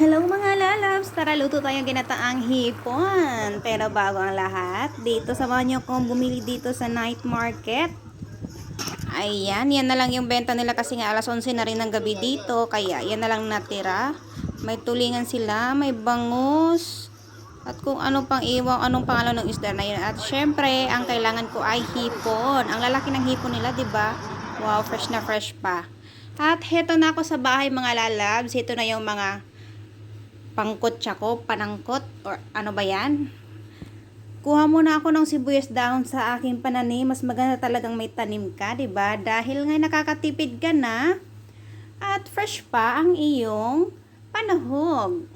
Hello mga lalabs! Tara luto tayong ginataang hipon. Pero bago ang lahat, dito samahan niyo akong bumili dito sa night market. Ayan, yan na lang yung benta nila kasi nga alas 11 na rin ng gabi dito. Kaya yan na lang natira. May tulingan sila, may bangus. At kung ano pang iwang, anong pangalan ng isda na yun. At syempre, ang kailangan ko ay hipon. Ang lalaki ng hipon nila, 'di ba? Wow, fresh na fresh pa. At heto na ako sa bahay mga lalabs. Ito na yung mga pangkot ko, panangkot, or ano ba yan? Kuha muna ako ng sibuyas dahon sa aking pananim. Mas maganda talagang may tanim ka, 'di ba? Dahil nga nakakatipid ka na at fresh pa ang iyong panahog.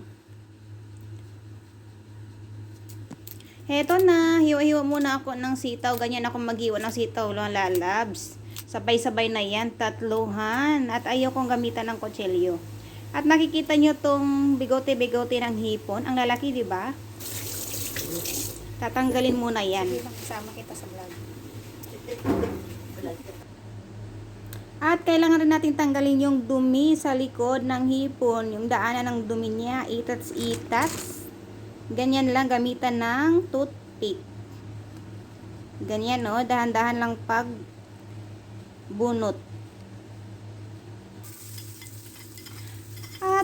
Heto na, hiwa-hiwa muna ako ng sitaw. Ganyan ako maghiwa ng sitaw, mga lalabs. Sabay-sabay na yan, tatluhan. At ayaw kong gamitan ng kutsilyo. At nakikita nyo tong bigote-bigote ng hipon. Ang lalaki, di ba? Tatanggalin muna yan. Kasama kita sa vlog. At kailangan rin natin tanggalin yung dumi sa likod ng hipon. Yung daanan ng dumi niya, itats-itats. Ganyan lang gamitan ng toothpick. Ganyan no, dahan-dahan lang pag bunot.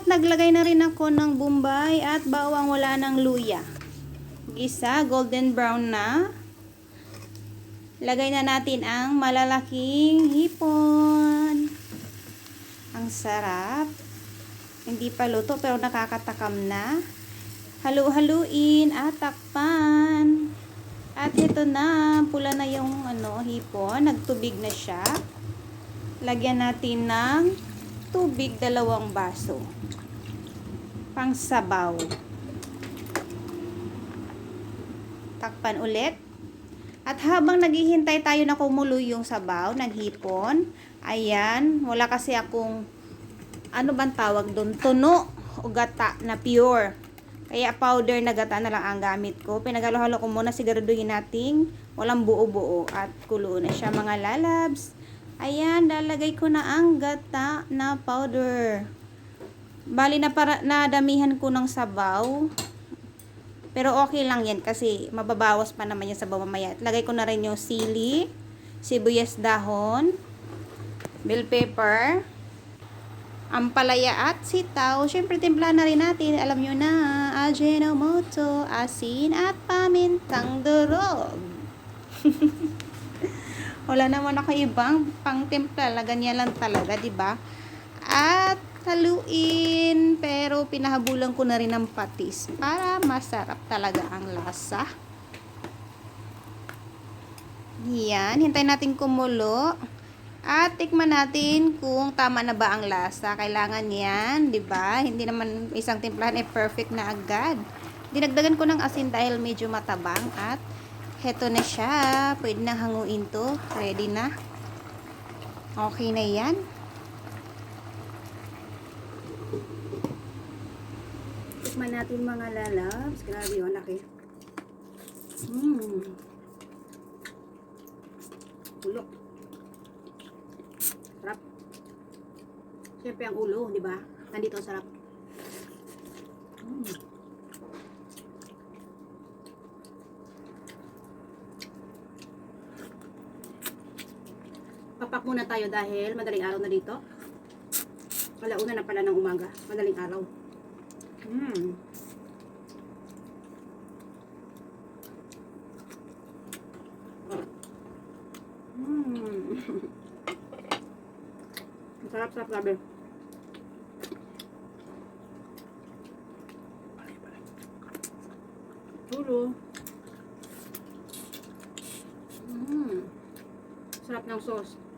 At naglagay na rin ako ng bumbay at bawang wala ng luya. Gisa, golden brown na. Lagay na natin ang malalaking hipon. Ang sarap. Hindi pa luto pero nakakatakam na. Halu-haluin at takpan. At ito na, pula na yung ano, hipon. Nagtubig na siya. Lagyan natin ng tubig, dalawang baso. Pang sabaw. Takpan ulit. At habang naghihintay tayo na kumulo yung sabaw ng ayan, wala kasi akong, ano bang tawag doon? Tuno o gata na pure. Kaya powder na gata na lang ang gamit ko. Pinagalo-halo ko muna, siguraduhin nating walang buo-buo at kulo na siya mga lalabs. Ayan, lalagay ko na ang gata na powder. Bali na para nadamihan ko ng sabaw. Pero okay lang yan kasi mababawas pa naman yung sabaw mamaya. At lagay ko na rin yung sili, sibuyas dahon, bell pepper, ampalaya at sitaw. Siyempre, timpla na rin natin. Alam nyo na, Ajinomoto, asin at pamintang durog. Wala naman ako ibang pang-timpla. na Ganyan lang talaga, di ba? At haluin, pero pinahabulan ko na rin ng patis para masarap talaga ang lasa. Yan, hintayin natin kumulo. At tikman natin kung tama na ba ang lasa. Kailangan yan, 'di ba? Hindi naman isang timplahan ay perfect na agad. Dinagdagan ko ng asin dahil medyo matabang at heto na siya. Pwede na hanguin 'to. Ready na. Okay na 'yan. Tikman natin mga lalabs. Grabe 'yung laki. Mmm. Ulok. Sarap. Siyempre ang ulo, di ba? Nandito sarap. Mm. Papak muna tayo dahil madaling araw na dito. Wala una na pala ng umaga. Madaling araw. Mm. Mm. Sarap, sarap, grabe. Tulo. Mm. Sarap ng sauce.